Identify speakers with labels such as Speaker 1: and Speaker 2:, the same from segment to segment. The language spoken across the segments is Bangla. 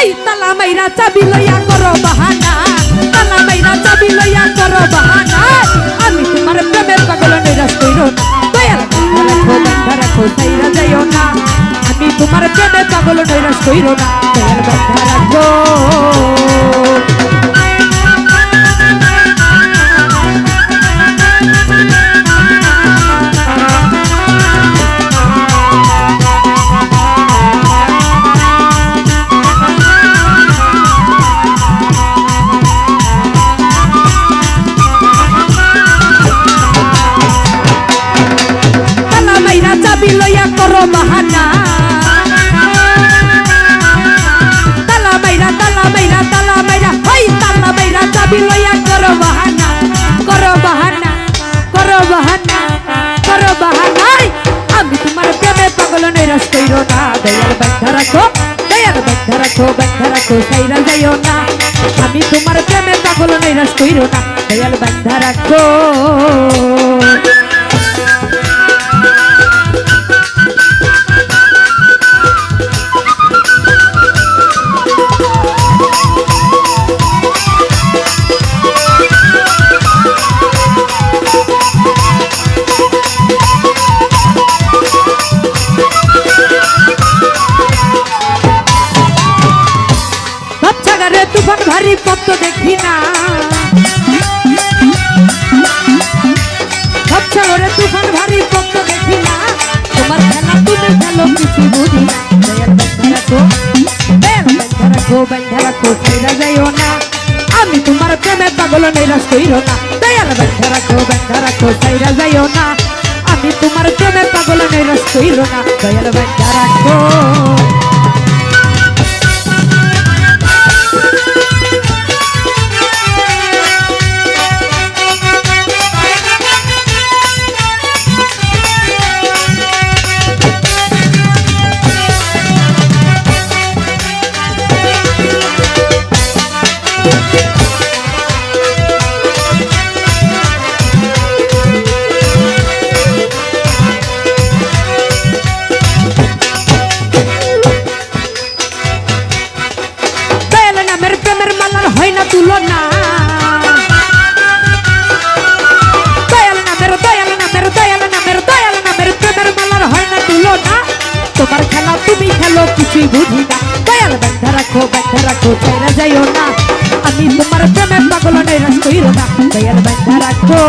Speaker 1: হাই তালা মাইরা চাবি লইয়া করো বাহানা, তালা মাইরা চাবি লইয়া করো বাহানা। আমি তোমার প্রেমের পাগল নিরাশ কইরো না। রাখো সাইরা যাইও না। আমি তোমার প্রেমের পাগল নিরাশ কইরো না। রাখো। রাখো বান্ধা রাখো, সাইরা যাইও না। আমি তোমার প্রেমে পাগল, নৈরাশ কইরো না। দয়াল বান্ধা রাখো। তুফান ভারী পত্ত দেখি না। বাচ্চাগারে তুফান ভারী পত্ত দেখি না। তোমার খেলা তুমি খেলো কিছু বুঝি না। আমি তোমার প্রেমে পাগল, নৈরাশ কইরো না। দয়াল বান্ধা রাখো বান্ধা রাখো সাইরা যাইও না। আমি তোমার প্রেমে পাগল, নৈরাশ কইরো না। দয়াল বান্ধা রাখো। রাখো চাইরা যাইও না। আমি তোমার প্রেমের পাগল নৈরাশ কইরো না। দয়াল বান্ধা রাখো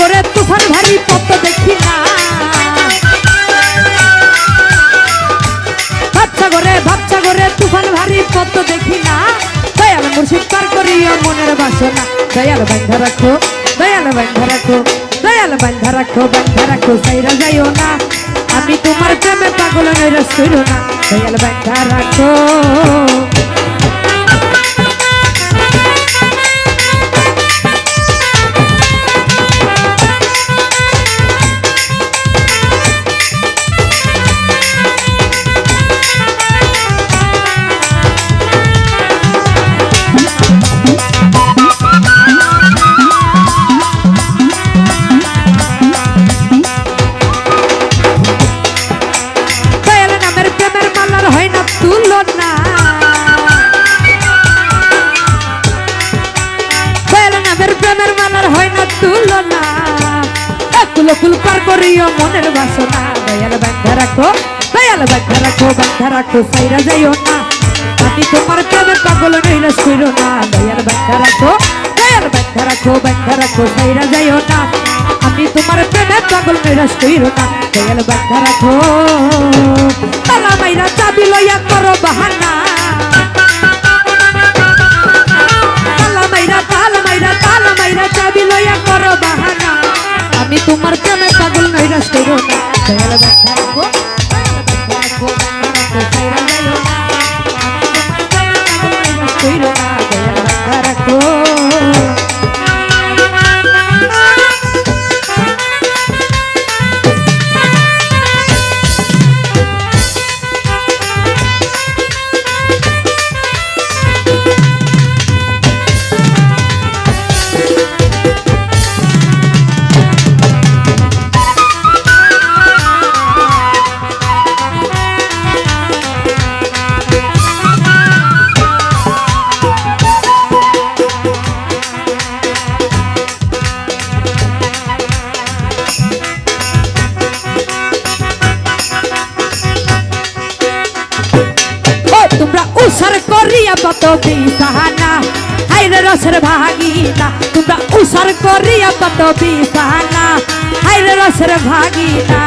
Speaker 1: করে তুফান ভারী পত্ত দেখি না। ভাবছা করে তুফান ভারী পত্ত দেখি না। দয়াল মুর্শিদ পার করিও মনের বাসনা। দয়াল বান্ধা রাখো, দয়াল বান্ধা রাখো, দয়াল বান্ধা রাখো বান্ধা রাখো সাইরা যাইও না। আমি তোমার প্রেমে পাগল নৈরাশ কইরো না। দয়াল বান্ধা রাখো। মনের বাসনা। দয়াল বান্ধা রাখো, দয়াল বান্ধা রাখো বান্ধা রাখো, সাইরা যাইও না। আমি তোমার প্রেমের পাগল নৈরাশ কইরো না। দয়াল বান্ধা রাখো, দয়াল বান্ধা রাখো বান্ধা রাখো, সাইরা যাইও না। আমি তোমার প্রেমের পাগল নৈরাশ কইরো না। দয়াল বান্ধা রাখো। তালা মাইরা চাবি লইয়া করো বাহানা। তোমার প্রেমে করো না। দয়াল বান্ধা কত বিছানা হাইরে রসের ভাগিনা তোমরা উসার করিয়া কত বিছানা হাইরে রসের ভাগিনা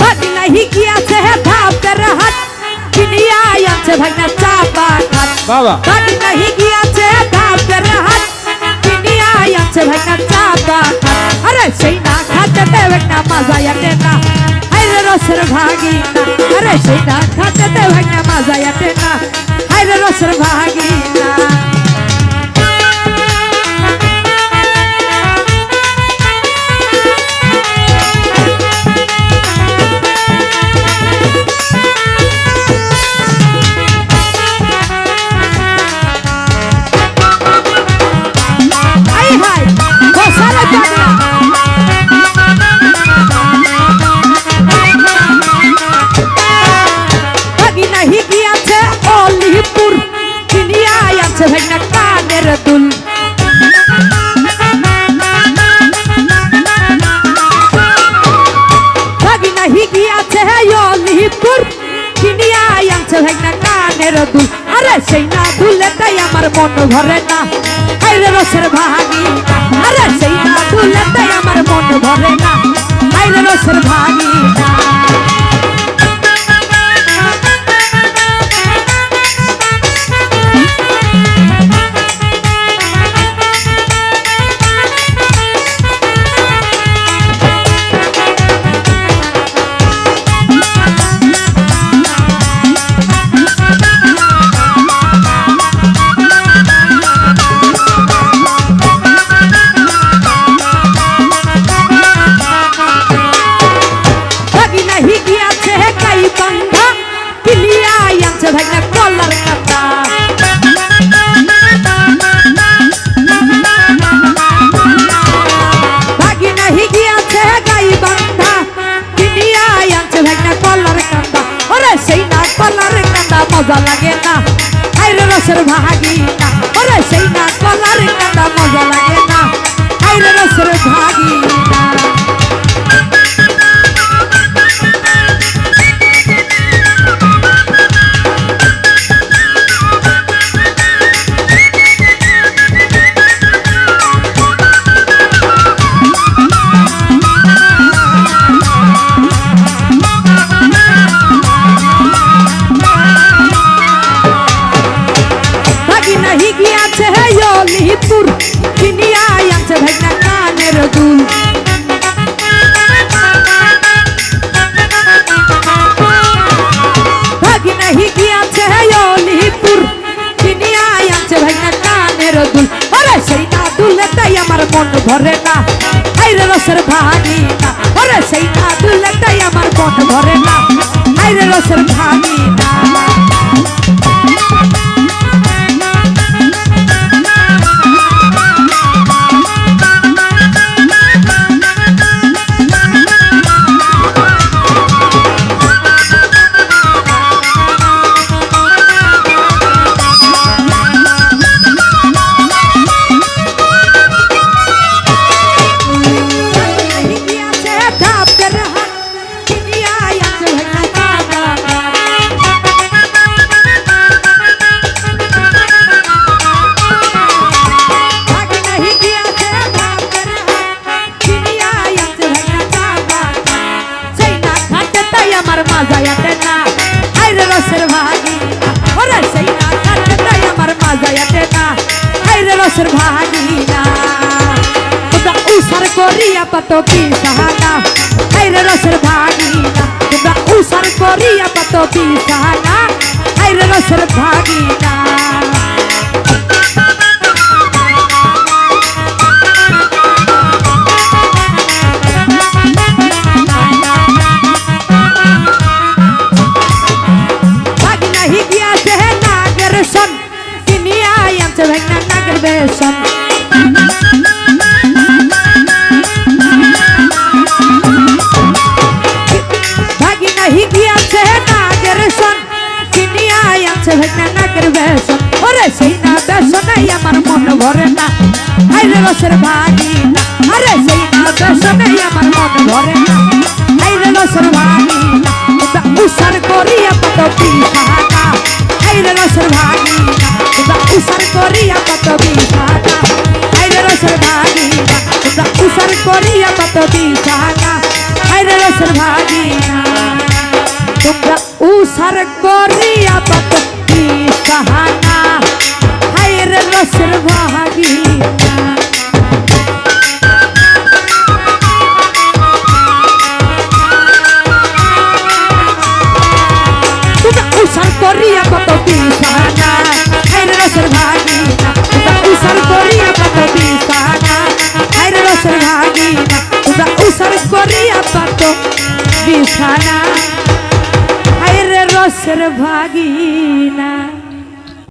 Speaker 1: বাদি নাহি গিয়াছে ধাপের কিনিয়া আনছে ভাগনা চাপা খাত আরে সেই না খাতে দেবে না মজা আটে না হাইরে রসের ভাগি না আরে সেই মন ভরে না। আইরে রসের ভাগি, আরে সেই তাই আমার মন ভরে না। আইরে রসের ভাগি মজা লাগে না। আইরে রসের ভাগি না ওরে সেই না মন ভরে না আইরে রসের ভাগি না। ওরে সেই না দুলে তাই আমার মন ভরে না আইরে রসের ভাগি না। করিয়া পাত পিসানা আইরে রসের ভাগি না তোমরা উসার করিয়া পাত পিসানা আইরে রসের ভাগি ভাগি নাহি গিয়াছে হে নাগের সন কিনিয়া আনছে ভাগনা নাগের বেসন ওরে সেই না বেসনাই আমার মন ভরে না হাইরে রসের ভাগিনা আরে সেই না দর্শনে আমার মন ভরে না হাইরে রসের ভাগিনা ওটা উসার করিয়া কত বিছানা হাইরে রসের ভাগিনা ওটা উসার করিয়া কত বিছানা হাইরে রসের ভাগিনা ওটা উসার করিয়া কত বিছানা হাইরে রসের ভাগিনা তোমরা উসার করিয়া কত বিছানা হাইরে রসের ভাগিনা তোমরা উসার করিয়া কত বিছানা হাইরে রসের ভাগিনা তোমরা উসার করিয়া কত বিছানা হাইরে রসের ভাগিনা তোমরা উসার করিয়া কত বিছানা রসের ভাগিনা।